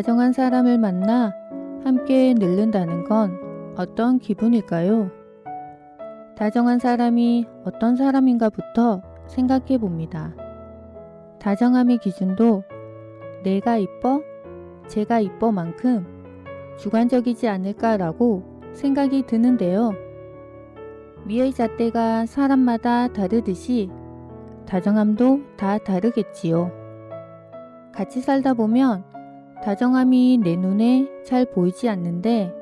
다정한 사람을 만나 함께 늙는다는 건 어떤 기분일까요? 다정한 사람이 어떤 사람인가부터 생각해 봅니다. 다정함의 기준도 내가 이뻐, 제가 이뻐 만큼 주관적이지 않을까라고 생각이 드는데요. 미의 잣대가 사람마다 다르듯이 다정함도 다 다르겠지요. 같이 살다 보면 다정함이 내 눈에 잘 보이지 않는데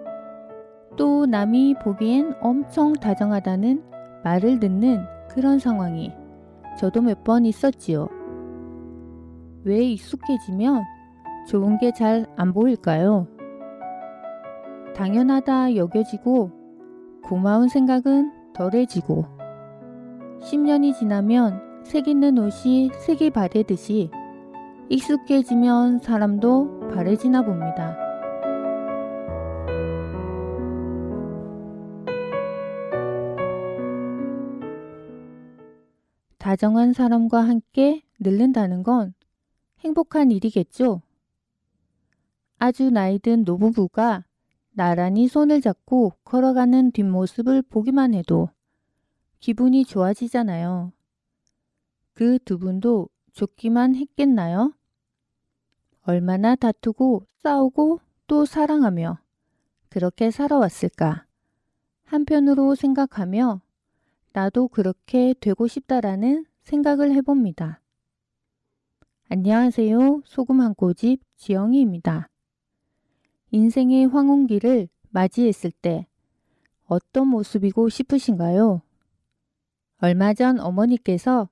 또 남이 보기엔 엄청 다정하다는 말을 듣는 그런 상황이 저도 몇 번 있었지요. 왜 익숙해지면 좋은 게 잘 안 보일까요? 당연하다 여겨지고 고마운 생각은 덜해지고 10년이 지나면 색 있는 옷이 색이 바래듯이 익숙해지면 사람도 바래지나 봅니다. 다정한 사람과 함께 늙는다는 건 행복한 일이겠죠? 아주 나이든 노부부가 나란히 손을 잡고 걸어가는 뒷모습을 보기만 해도 기분이 좋아지잖아요. 그 두 분도 좋기만 했겠나요? 얼마나 다투고 싸우고 또 사랑하며 그렇게 살아왔을까? 한편으로 생각하며 나도 그렇게 되고 싶다라는 생각을 해봅니다. 안녕하세요. 소금 한 꼬집 지영이입니다. 인생의 황혼기를 맞이했을 때 어떤 모습이고 싶으신가요? 얼마 전 어머니께서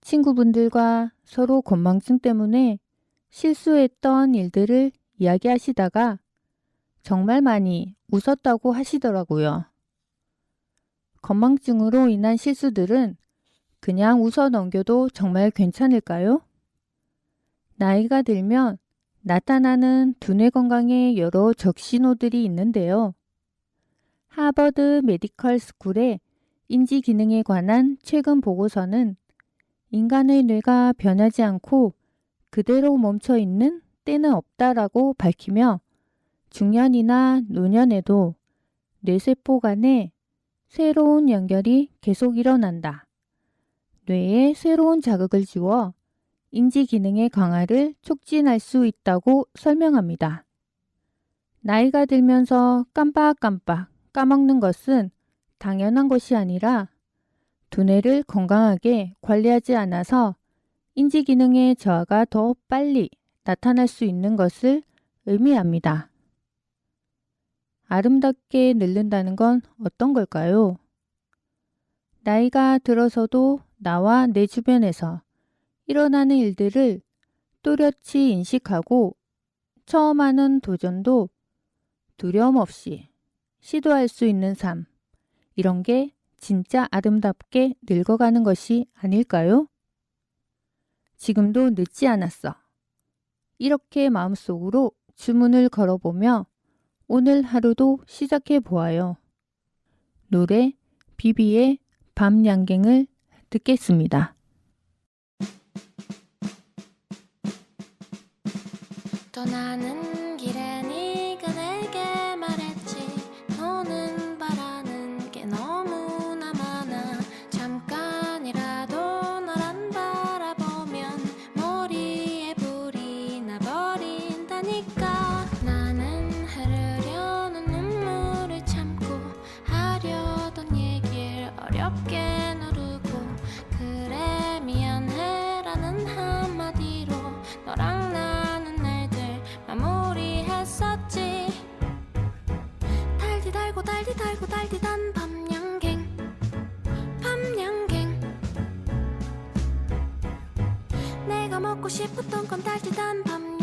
친구분들과 서로 건망증 때문에 실수했던 일들을 이야기하시다가 정말 많이 웃었다고 하시더라고요. 건망증으로 인한 실수들은 그냥 웃어 넘겨도 정말 괜찮을까요? 나이가 들면 나타나는 두뇌 건강에 여러 적신호들이 있는데요. 하버드 메디컬 스쿨의 인지 기능에 관한 최근 보고서는 인간의 뇌가 변하지 않고 그대로 멈춰 있는 때는 없다라고 밝히며 중년이나 노년에도 뇌세포 간에 새로운 연결이 계속 일어난다. 뇌에 새로운 자극을 주어 인지 기능의 강화를 촉진할 수 있다고 설명합니다. 나이가 들면서 깜빡깜빡 까먹는 것은 당연한 것이 아니라 두뇌를 건강하게 관리하지 않아서 인지 기능의 저하가 더 빨리 나타날 수 있는 것을 의미합니다. 아름답게 늙는다는 건 어떤 걸까요? 나이가 들어서도 나와 내 주변에서 일어나는 일들을 또렷이 인식하고 처음 하는 도전도 두려움 없이 시도할 수 있는 삶. 이런 게 진짜 아름답게 늙어가는 것이 아닐까요? 지금도 늦지 않았어. 이렇게 마음속으로 주문을 걸어보며 오늘 하루도 시작해 보아요. 노래 비비의 밤 양갱을 듣겠습니다. 떠나는 길 싶었던 건 달디 단밤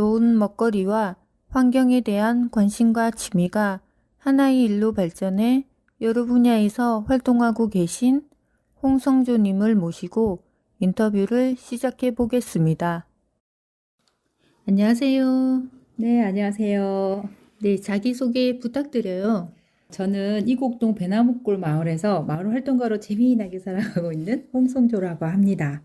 좋은 먹거리와 환경에 대한 관심과 취미가 하나의 일로 발전해 여러 분야에서 활동하고 계신 홍성조님을 모시고 인터뷰를 시작해 보겠습니다. 안녕하세요. 네, 안녕하세요. 네, 자기소개 부탁드려요. 저는 이곡동 배나무골 마을에서 마을 활동가로 재미나게 살아가고 있는 홍성조라고 합니다.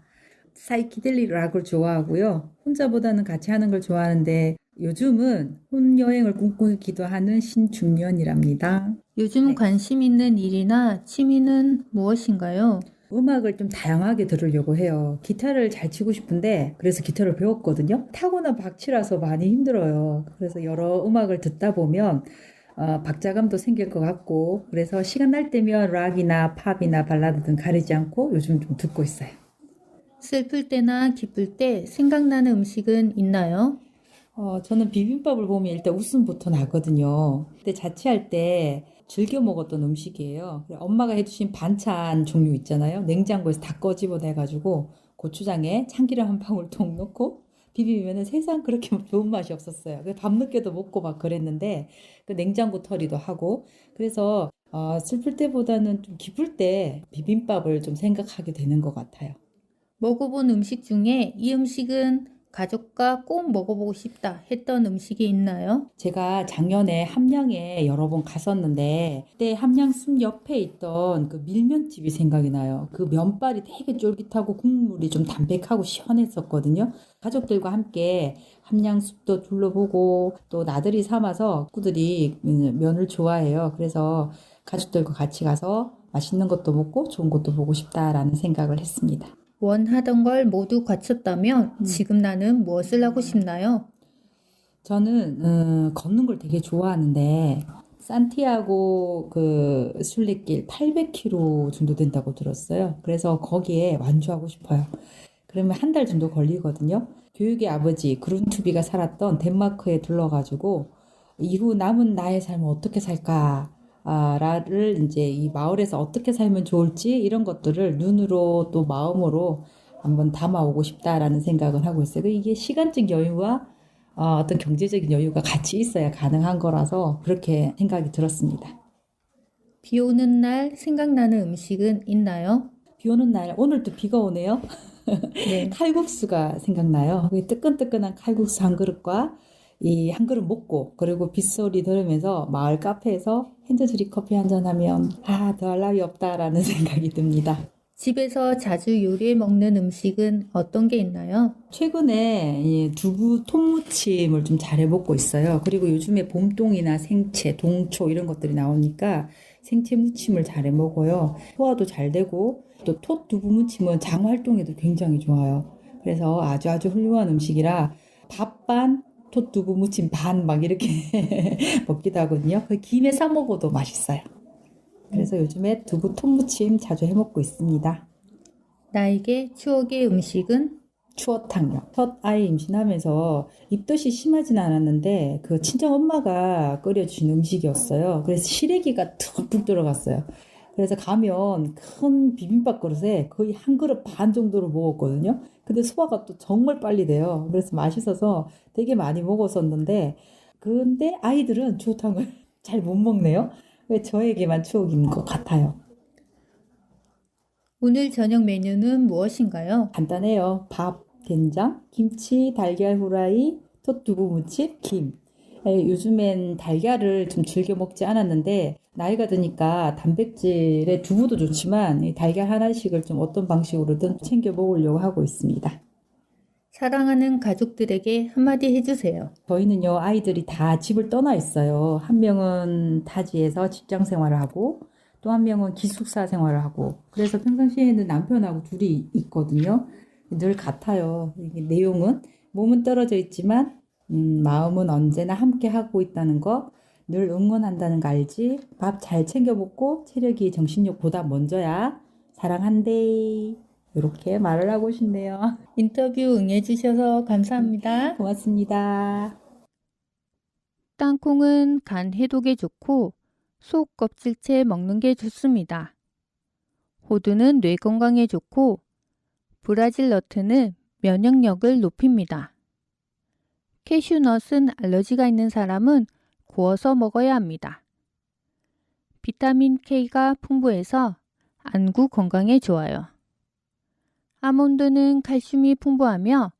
사이키델리 락을 좋아하고요. 혼자보다는 같이 하는 걸 좋아하는데 요즘은 혼여행을 꿈꾸기도 하는 신중년이랍니다. 요즘 네. 관심 있는 일이나 취미는 무엇인가요? 음악을 좀 다양하게 들으려고 해요. 기타를 잘 치고 싶은데 그래서 기타를 배웠거든요. 타고난 박치라서 많이 힘들어요. 그래서 여러 음악을 듣다 보면 어, 박자감도 생길 것 같고 그래서 시간 날 때면 락이나 팝이나 발라드 등 가리지 않고 요즘 좀 듣고 있어요. 슬플 때나 기쁠 때 생각나는 음식은 있나요? 어, 저는 비빔밥을 보면 일단 웃음부터 나거든요. 근데 자취할 때 즐겨 먹었던 음식이에요. 엄마가 해주신 반찬 종류 있잖아요. 냉장고에서 다 꺼집어내가지고 고추장에 참기름 한 방울 통 넣고 비비면은 세상 그렇게 좋은 맛이 없었어요. 밤늦게도 먹고 막 그랬는데 그 냉장고 털이도 하고 그래서 어, 슬플 때보다는 좀 기쁠 때 비빔밥을 좀 생각하게 되는 것 같아요. 먹어본 음식 중에 이 음식은 가족과 꼭 먹어보고 싶다 했던 음식이 있나요? 제가 작년에 함양에 여러 번 갔었는데 그때 함양숲 옆에 있던 그 밀면집이 생각이 나요. 그 면발이 되게 쫄깃하고 국물이 좀 담백하고 시원했었거든요. 가족들과 함께 함양숲도 둘러보고 또 나들이 삼아서 식구들이 음, 면을 좋아해요. 그래서 가족들과 같이 가서 맛있는 것도 먹고 좋은 것도 보고 싶다라는 생각을 했습니다. 원하던 걸 모두 갖췄다면 음. 지금 나는 무엇을 하고 싶나요? 저는 음, 걷는 걸 되게 좋아하는데 산티아고 그 순례길 800km 정도 된다고 들었어요. 그래서 거기에 완주하고 싶어요. 그러면 한 달 정도 걸리거든요. 교육의 아버지 그룬투비가 살았던 덴마크에 둘러가지고 이후 남은 나의 삶을 어떻게 살까? 아, 라를 이제 이 마을에서 어떻게 살면 좋을지 이런 것들을 눈으로 또 마음으로 한번 담아오고 싶다라는 생각을 하고 있어요. 이게 시간적 여유와 어, 어떤 경제적인 여유가 같이 있어야 가능한 거라서 그렇게 생각이 들었습니다. 비 오는 날 생각나는 음식은 있나요? 비 오는 날, 오늘도 비가 오네요. 네. 칼국수가 생각나요. 그 뜨끈뜨끈한 칼국수 한 그릇과 이 한 그릇 먹고 그리고 빗소리 들으면서 마을 카페에서 핸드드립 커피 한 잔 하면 아, 더할 나위 없다라는 생각이 듭니다. 집에서 자주 요리해 먹는 음식은 어떤 게 있나요? 최근에 이 두부 톱무침을 좀 잘해 먹고 있어요. 그리고 요즘에 봄동이나 생채, 동초 이런 것들이 나오니까 생채 무침을 잘해 먹어요. 소화도 잘 되고 또 톳 두부 무침은 장 활동에도 굉장히 좋아요. 그래서 아주 아주 훌륭한 음식이라 밥반 톳 두부 무침 반 막 이렇게 먹기도 하거든요. 그 김에 싸 먹어도 맛있어요. 그래서 요즘에 두부 톱무침 자주 해 먹고 있습니다. 나에게 추억의 음식은 추어탕요. 첫 아이 임신하면서 입덧이 심하진 않았는데 그 친정 엄마가 끓여주신 음식이었어요. 그래서 시래기가 듬뿍 들어갔어요. 그래서 가면 큰 비빔밥 그릇에 거의 한 그릇 반 정도로 먹었거든요. 근데 소화가 또 정말 빨리 돼요. 그래서 맛있어서 되게 많이 먹었었는데 근데 아이들은 추어탕을 잘 못 먹네요. 왜 저에게만 추억인 것 같아요. 오늘 저녁 메뉴는 무엇인가요? 간단해요. 밥, 된장, 김치, 달걀 후라이, 톳두부 무침, 김. 에, 요즘엔 달걀을 좀 즐겨 먹지 않았는데 나이가 드니까 단백질에 두부도 좋지만 이 달걀 하나씩을 좀 어떤 방식으로든 챙겨 먹으려고 하고 있습니다. 사랑하는 가족들에게 한마디 해주세요. 저희는요, 아이들이 다 집을 떠나 있어요. 한 명은 타지에서 직장 생활을 하고, 또 한 명은 기숙사 생활을 하고, 그래서 평상시에는 남편하고 둘이 있거든요. 늘 같아요. 내용은 몸은 떨어져 있지만, 음, 마음은 언제나 함께 하고 있다는 거, 늘 응원한다는 거 알지? 밥 잘 챙겨 먹고, 체력이 정신력보다 먼저야. 사랑한대. 이렇게 말을 하고 싶네요. 인터뷰 응해주셔서 감사합니다. 고맙습니다. 땅콩은 간 해독에 좋고 속 껍질째 먹는 게 좋습니다. 호두는 뇌 건강에 좋고 브라질 너트는 면역력을 높입니다. 캐슈넛은 알러지가 있는 사람은 구워서 먹어야 합니다. 비타민 K가 풍부해서 안구 건강에 좋아요. 아몬드는 칼슘이 풍부하며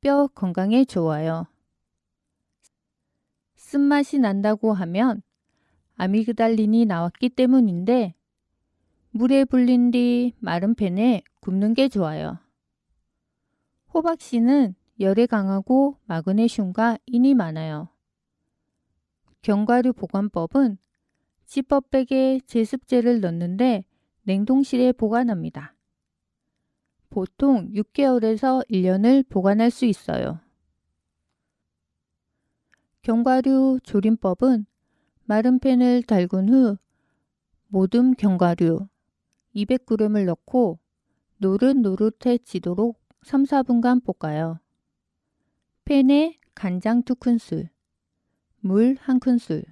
뼈 건강에 좋아요. 쓴맛이 난다고 하면 아미그달린이 나왔기 때문인데 물에 불린 뒤 마른 팬에 굽는 게 좋아요. 호박씨는 열에 강하고 마그네슘과 인이 많아요. 견과류 보관법은 지퍼백에 제습제를 넣는데 냉동실에 보관합니다. 보통 6개월에서 1년을 보관할 수 있어요. 견과류 조림법은 마른 팬을 달군 후 모듬 견과류 200g을 넣고 노릇노릇해지도록 3, 4분간 볶아요. 팬에 간장 2큰술, 물 1큰술,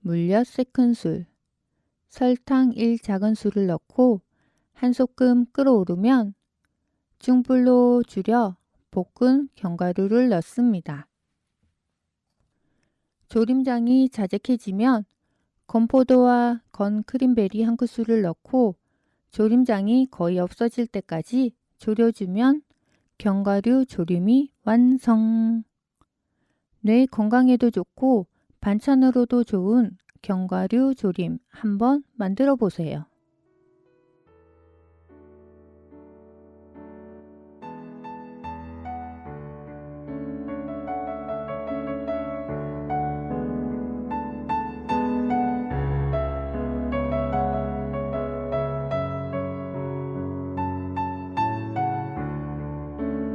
물엿 3큰술, 설탕 1 작은술을 넣고 한 소끔 끓어오르면 중불로 줄여 볶은 견과류를 넣습니다. 조림장이 자작해지면 건포도와 건 크림베리 한 큰술을 넣고 조림장이 거의 없어질 때까지 졸여주면 견과류 조림이 완성. 뇌 건강에도 좋고 반찬으로도 좋은 견과류 조림 한번 만들어 보세요.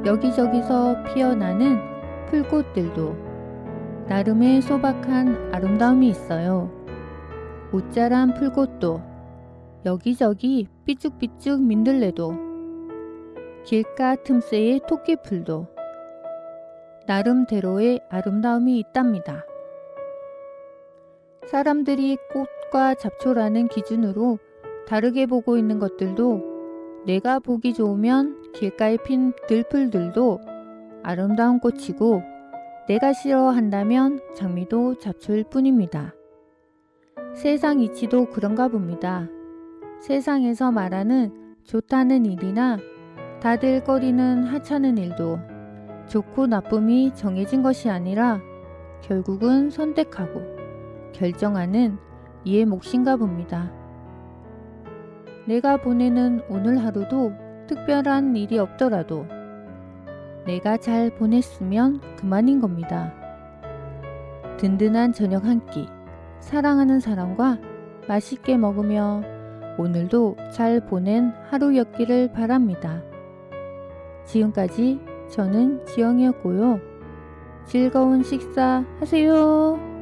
여기저기서 피어나는 풀꽃들도 나름의 소박한 아름다움이 있어요. 옷자란 풀꽃도 여기저기 삐쭉삐쭉 민들레도 길가 틈새의 토끼풀도 나름대로의 아름다움이 있답니다. 사람들이 꽃과 잡초라는 기준으로 다르게 보고 있는 것들도 내가 보기 좋으면 길가에 핀 들풀들도 아름다운 꽃이고 내가 싫어한다면 장미도 잡초일 뿐입니다. 세상 이치도 그런가 봅니다. 세상에서 말하는 좋다는 일이나 다들 거리는 하찮은 일도 좋고 나쁨이 정해진 것이 아니라 결국은 선택하고 결정하는 이의 몫인가 봅니다. 내가 보내는 오늘 하루도 특별한 일이 없더라도 내가 잘 보냈으면 그만인 겁니다. 든든한 저녁 한 끼, 사랑하는 사람과 맛있게 먹으며 오늘도 잘 보낸 하루였기를 바랍니다. 지금까지 저는 지영이었고요. 즐거운 식사 하세요.